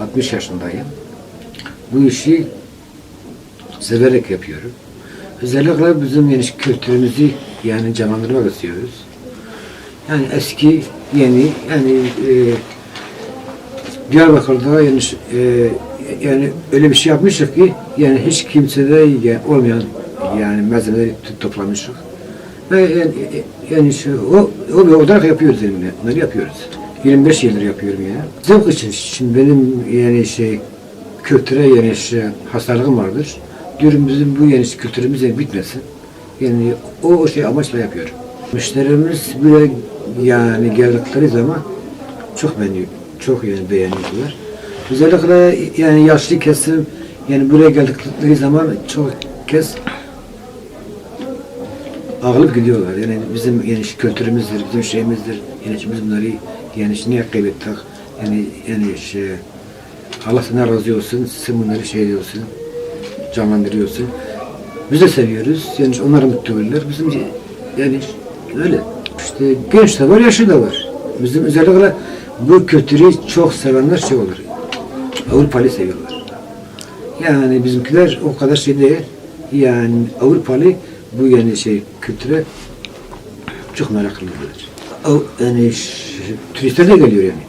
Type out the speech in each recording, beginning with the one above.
60 yaşındayım. Bu işi severek yapıyorum. Özellikle bizim yani kültürümüzü yani canlandırmak istiyoruz. Yani eski, yeni, yani e, Diyarbakır'da yani, e, yani öyle bir şey yapmıştık ki yani hiç kimsede yani olmayan yani malzemeleri to- toplamıştık. Ve yani, yani şu, o, o olarak yapıyoruz yani. Bunları yapıyoruz. 25 yıldır yapıyorum yani. Zevk için, şimdi benim yani şey kültüre yani şey, hastalığım vardır. Diyorum bizim bu yani kültürümüz yani bitmesin. Yani o, o şey amaçla yapıyorum. Müşterimiz böyle yani geldikleri zaman çok beğeniyor, çok yani beğeniyorlar. Özellikle yani yaşlı kesim yani buraya geldikleri zaman çok kez ağılıp gidiyorlar. Yani bizim yani kültürümüzdür, bizim şeyimizdir. Yani biz bunları yani işte niye kaybettik? Yani yani şey Allah sana razı olsun. Sen bunları şey diyorsun. Canlandırıyorsun. Biz de seviyoruz. Yani onlar mutlu oluyorlar. Bizim yani öyle. İşte genç de var, yaşlı da var. Bizim özellikle bu kültürü çok sevenler şey olur. Avrupalı seviyorlar. Yani bizimkiler o kadar şey değil. Yani Avrupalı bu yani şey kültüre çok meraklılar. Yani turistler de geliyor yani.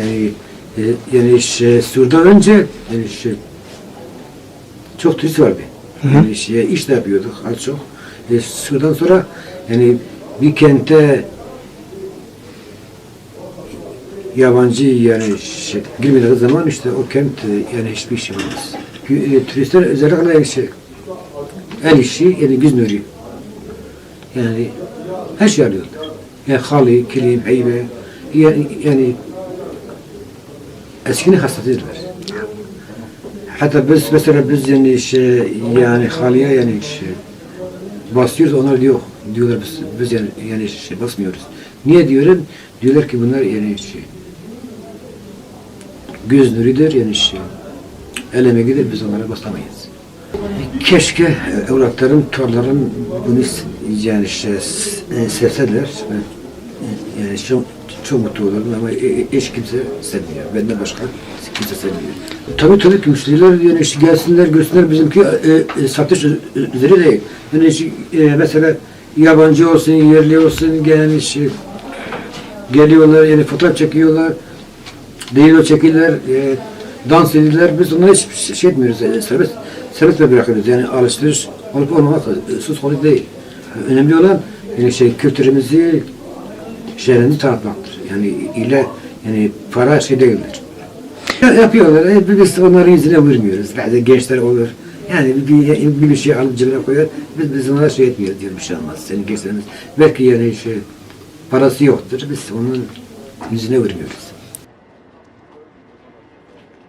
Yani e, yani şey, Sur'dan önce yani şey, çok turist vardı. Yani şey, iş de yapıyorduk az çok. E, Sur'dan sonra yani bir kente yabancı yani şey, girmediği zaman işte o kent e, yani hiçbir şey olmaz. E, turistler özellikle şey, el işi yani göz nuru. Yani her şey arıyorlar. Yani halı, kilim, heybe. Yani, yani eskinin hastasıdırlar. Hatta biz mesela biz yani şey, yani halıya yani şey, basıyoruz onlar diyor diyorlar biz, biz yani, yani şey basmıyoruz. Niye diyorum? Diyorlar ki bunlar yani şey göz nuridir yani şey el emeğidir biz onlara basamayız. Keşke evlatlarım, torlarım bunu yani işte e, sevseler. E, yani çok, çok mutlu olurdum ama e, e, hiç kimse sevmiyor. Benden başka kimse sevmiyor. Tabii tabii ki müşteriler yani işte gelsinler, görsünler bizimki e, e, satış üzeri değil. Yani işte, e, mesela yabancı olsun, yerli olsun, yani işte, geliyorlar yani fotoğraf çekiyorlar. Değil o çekirler, e, dans ediyorlar. Biz onları hiç şey etmiyoruz. E, serbest, serbest de bırakıyoruz. Yani alışveriş olup olmamak söz konusu değil. Önemli olan yani şey kültürümüzü şehrimizi tanıtmaktır. Yani ile yani para şey değildir. Ya- Yapıyorlar. E, biz onların yüzüne vurmuyoruz. Bazı gençler olur. Yani bir, bir, bir şey alıp cebine koyar. Biz, biz onlara şey etmiyoruz diyor bir şey olmaz. Senin gençlerimiz belki yani şey parası yoktur. Biz onun yüzüne vurmuyoruz.